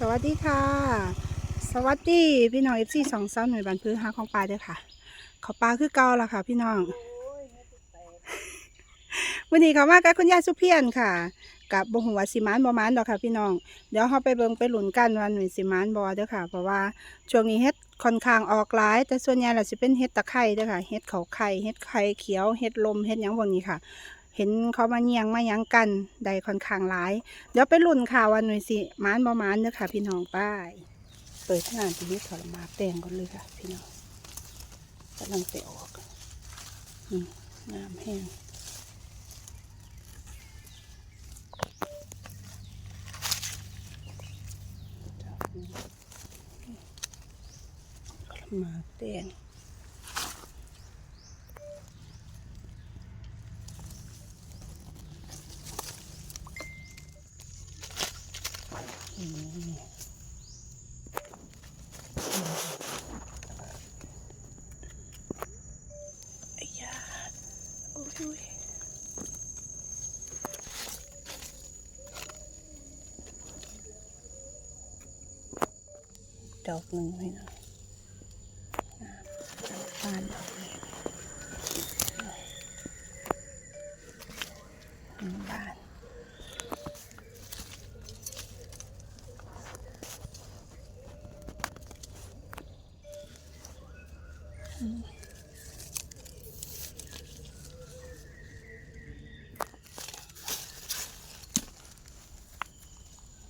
สวัสดีค่ะ สวัสดีพี่น้องเอฟซีสองสาวหน่วยบันพื้นหาของปลาเด้อค่ะเขาปลาคือเก่าละค่ะ พี่น้องวันนี้เขามากับคุณยายสุเพียนค่ะ กับบหัวาสิมานบอมานดอกค่ะ พี่น้อง เดี๋ยวเราไปเบิ่งไปหลุนกันว่าหน่วยสิมานบอเด้อค่ะ เพราะว่าช่วงนี้เฮ็ดค่อนข้างออกหลาย แต่ส่วนใหญ่เราจะเป็นเฮ็ดตะไคร้เด้อค่ะ เฮ็ดเขาไข่ เฮ็ดไข่เขียว เฮ็ดลม เฮ็ดหยังพวกนี้ค่ะ เห็นเขามาเยียงมายังกันได้ค่อนข้างหลาย เดี๋ยวไปลุ้นข่าววันหน่วยสิมานบอมานเด้อค่ะ พี่น้องป้ายเปิดงานที่นี่ถอดมาแดงก่อนเลยค่ะ พี่น้องกำลังเตะออกน้ำแห้งมากแดงอืม ไอ้ยา โอ้ยดอกหนึ่งให้หน่อยน้ำบานดอกนี้น้ำบาน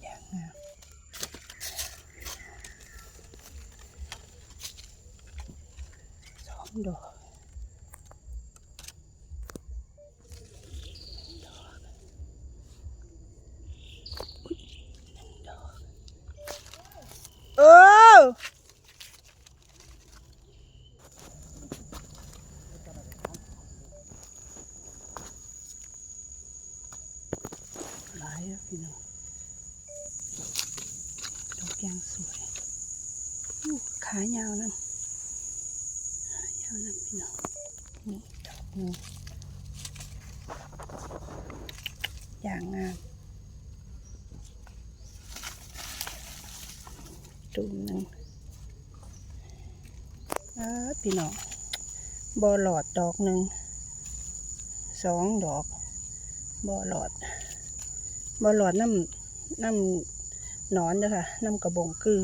อย่างงาม สองดอกดอกอุ๊ยหนึ่งดอก เออหลาน้องดอกยางสวยอู้นพี่น้องนี่ดอกหนึงอย่างงามตูมหนึ่งเออพี่น้องบอหลอดดอกหนึ่งสองดอกบอหลอดบอหลอดน้ำน้ำนอนเด้อค่ะน้ำกระบงกือ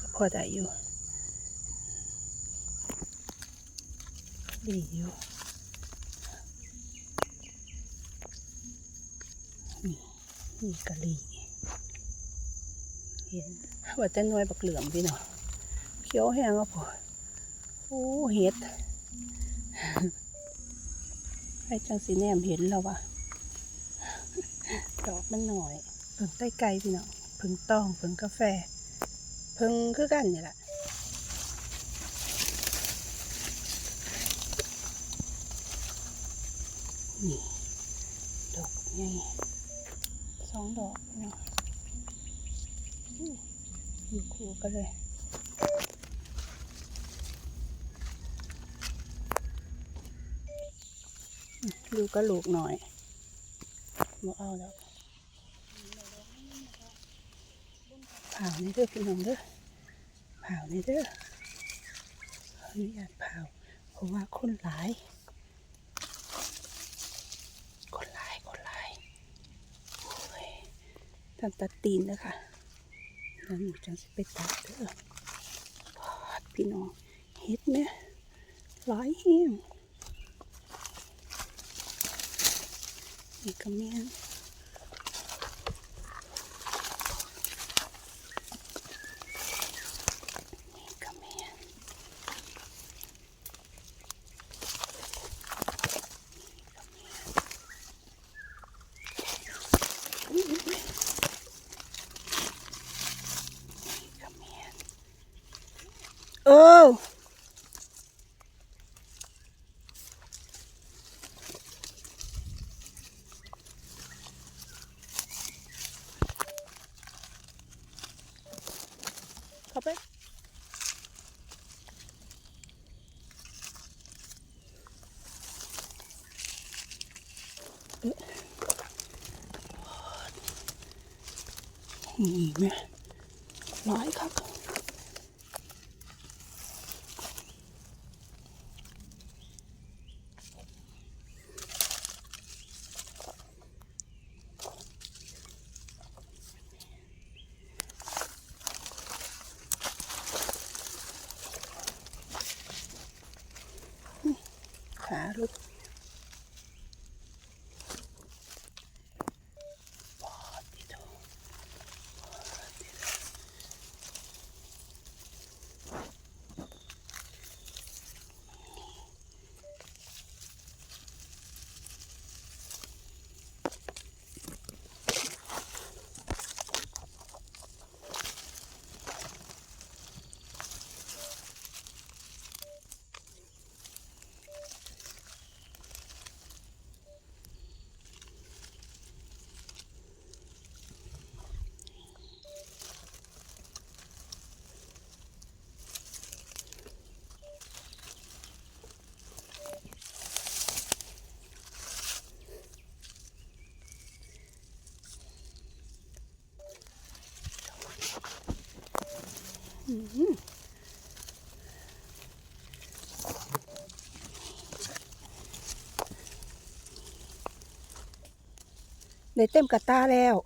ก็พอได้อยู่ ดีอยู่นี่นี่กะหรี่เห็นว่าจะน้อยบักเหลือมพี่เนาะเขียวแห้งอะพอโอ้เห็ดให้จังสีแนมเห็นแล้ววะดอกมันหน่อยเพิ่งใต้ไก่พี่น้องเพิ่งต้องเพิ่งกาแฟ เพิ่งคือกันนี่แหละ นี่ดอกใหญ่สองดอกพี่น้องอู้อยู่คู่กันเลยดูกระลูกหน่อยมาเอาแล้วเผานี่เด้อพี่น้องเด้อเผานี่เด้อขออนุญาตเผาเพราะว่าคนหลาย คนหลาย คนหลายโอ้ยันตัดตีนเด้อค่ะแล้วหนูจังสิไปตัดเด้อพี่น้องเห็ดเนี่ยหลายแห้งนี่ก็แม่นนี่ก็แม่นนี่ก็แม่นโอ้เข้าไป ง นี่แม่ร้อยครับขาลุก ได้เต็มกระตาแล้ว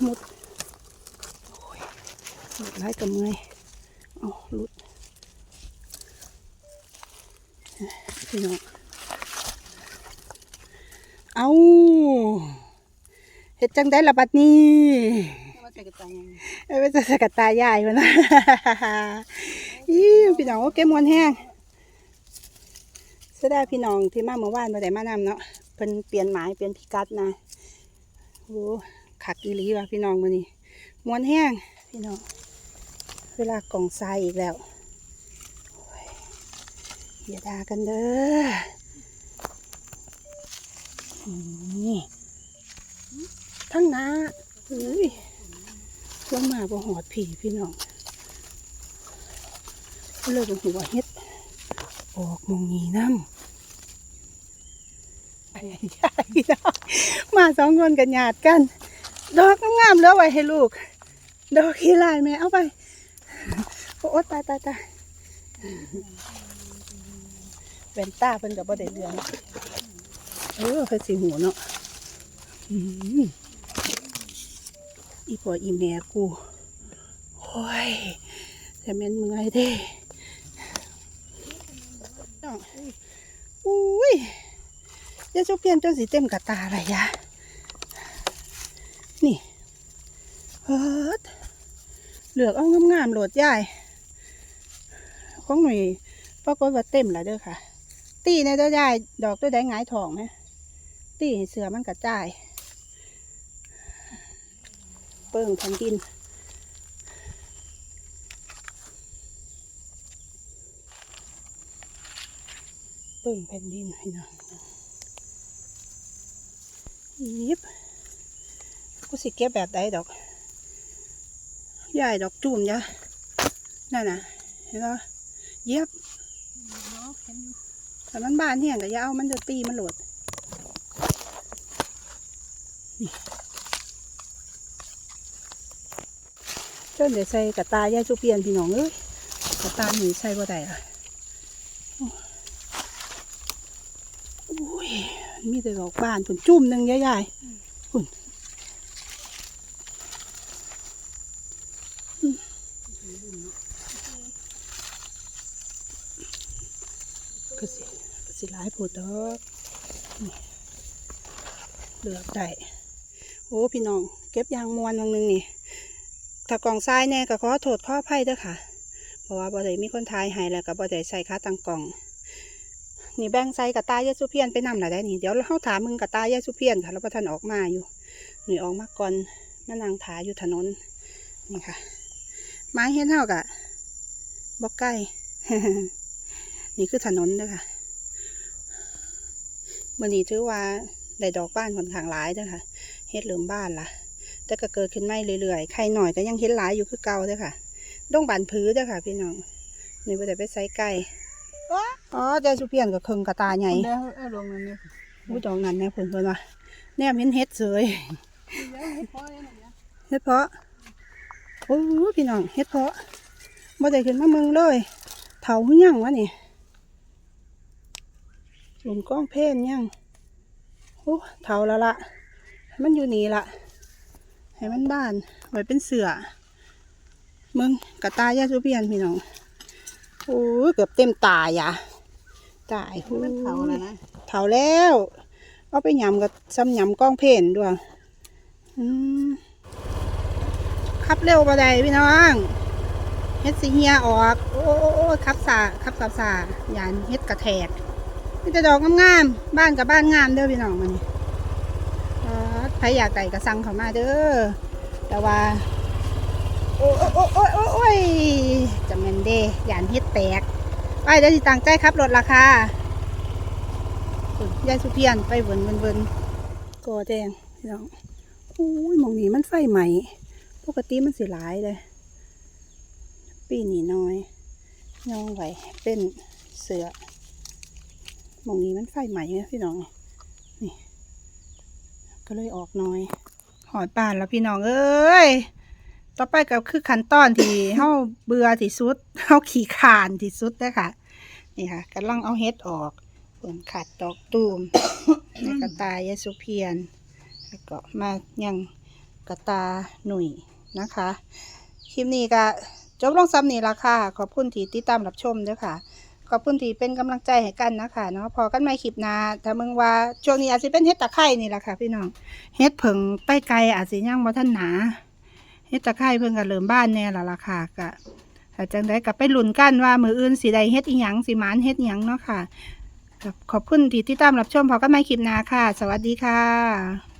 หมุดหลุดไล่กับเมื่อยเอาหลุดพี่น้องเอา เฮ็ดจังได้ละบัดนี้ว่าจะกระจายยังไงเอ้ยเป็นสกัดตายายมันนะอีพี่น้องว่าเก็บมวนแห้งเสียดายพี่น้องที่มาเมื่อวานมาได้มานำเนาะเพิ่นเปลี่ยนหมายเปลี่ยนพิกัดนะโอ้ขักอีหลีว่ะพี่น้องมื้อนี้มวนแห้งพี่น้องเวลากล่องทรายอีกแล้วโอ้ยอย่าด่ากันเด้อนี่ ทั้งน้าเฮ้ยลงมาบ่หอดผีพี่น้องเลยเป็นหัวเฮ็ด ออกมองนีน้ำไอ้ยายน้องมาสองคนกันหยาดกัน ดอกงามๆเหลือไว้ให้ลูก ดอกขี้ลายแม่เอาไปโอ้ตายตายตายเป็นตาเป็นกับบ่ได้เดือนเออเพิ่นสิหูเนาะ อีพออีแม่กูโอ้ยแต่แม่นเมื่อยเด้อุ้ยยาสุเพียนจนสีเต็มกระตาอะไรยะนี่เฮิดเหลือกเอางามๆโหลดยายของหนุ่ยปรากฏว่าเต็มแล้วเด้อค่ะ ตีในเด้อยายดอกตัวใดงายทองไหมตีให้เสือมันกระจาย เปิ่งแผ่นดินเปิ่งแผ่นดินให้น่อยยิบกูสิเก็บแบบใดดอกยายดอกจุ่มจ้ะนั่นน่ะเห็นปะเย็บแต่มันบานเนี่ยก็อย่าเอามันจะตีมันหลดเจ้าเดี๋ยวใส่กระตายายจุเปียนพี่น้องเอ้ยกระตาหนีใส่บ่ได้อะอุ้ยมีแต่ดอกบานผุนจุ่มหนึ่งยายๆผุนก็สิก็สิหลายผุดดอกเหลือกได้โอ้พี่น้อง เก็บยางมวนตรงนึงนี่ ถ้ากล่องทรายแน่ก็ขอโทษขออภัยเด้อค่ะ เพราะว่าบ่ได้มีคนทายให้แล้วก็บ่ได้ใส่ค่าตังกล่อง นี่แบ่งใส่กับตายายสุเพียนไปนำหน่ะได้นี่เดี๋ยวเราถามมึงกับตายายสุเพียนค่ะแล้วพอท่านออกมาอยู่หนี่ออกมาก่อนมานั่งถาอยู่ถนนนี่ค่ะ ไม้เห็นเท่ากับบอกใกล้นี่คือถนนเด้อค่ะมื่อนี้ถือว่าได้ดอกบ้านค่อนข้างหลายเด้อค่ะเฮ็ดเหลิมบ้านล่ะ แต่ก็เกิดขึ้นไม่เรื่อยๆใครหน่อยก็ยังเห็นหลายอยู่คือเก่าเด้อค่ะดงบานพื้เด้อค่ะ พี่น้องนี่บ่ได้ไปใส่ไก่อ๋อใจสุเพียนกับเคิงกระตาใหญ่แล้วเอาลงนั่นเนี่ยอู้ดอกนั้นแน่เพิ่นเพิ่นว่าแนมเห็นเฮ็ดเสยเดี๋ยวให้พ่อเลยหน่อยนะเฮ็ดเพาะโอ้ยพี่น้องเฮ็ดเพาะบ่ได้ขึ้นมาเมืองเลยเถาหรือยังวะนี่หลุมกล้องเพนยังโอ้เถาแล้วละให้มันอยู่นี่ละ ให้มันบ้านไว้เป็นเสือมึงกระตายยาสุเพียนพี่น้องโอ้ยเกือบเต็มตายอะตายมันเผาแล้วนะเถาแล้วเอาไปยำกับซ้ำยำกล้องเพนด้วยอืมขับเร็วปะไดพี่น้องเฮ็ดสีเฮียออก โอ้โอ้โอ้ขับสาขับสาสาอย่านเฮ็ดกระแทกมีแต่ดอกงามๆบ้านกับบ้านงามเด้อพี่น้องมัน ใครอยากไก่กระสังเขามาเด้อแต่ว่า โอ้โอ้โอ้โอ้โอ้ยจะแมนเดย่านเฮ็ดแตก ไปเดี๋ยวสิต่างใจขับรถราคาฝนยายสุเพียนไปเวินเวินเวินกอแดงพี่น้องอุ้ยมองนี้มันไฟใหม่ปกติมันสิหลายเลย ปีนี้น้อยย่องไหวเป็นเสือมองนี้มันไฟใหม่ไงพี่น้อง ก็เลยออกน้อยหอดป่านแล้วพี่น้องเอ้ยต่อไปก็คือขั้นตอนที่เฮาเบื่อที่สุดเฮาขี้ขานที่สุดเด้อค่ะนี่ค่ะกำลังเอาเฮ็ดออกผลขัดดอกตูมในกระตายยาสุเพียนแล้วก็มายังกระตาหนุ่ยนะคะคลิปนี้ก็จบลงซ้ำนี่ละค่ะ ขอบคุณที่ติดตามรับชมด้วยค่ะ ขอบคุณที่เป็นกำลังใจให้กันนะคะเนาะพอกันใหม่คลิปนาถ้ามึงว่าช่วงนี้อาจจะเป็นเฮ็ดตะไคร่นี่แหละค่ะ พี่น้องเฮ็ดเผิงไปไกลอาจจะยังบ่ทันหนาเฮ็ดตะไคร่เพิ่งก็เริ่มบ้านแน่ละล่ะค่ะก็ถ้าจังได้ก็ไปหลุนกันว่ามืออื่นสิได้เฮ็ดอีหยังสิหมานเฮ็ดอีหยังเนาะค่ะขอบคุณที่ติดตามรับชมพอกันใหม่คลิปนาค่ะ สวัสดีค่ะ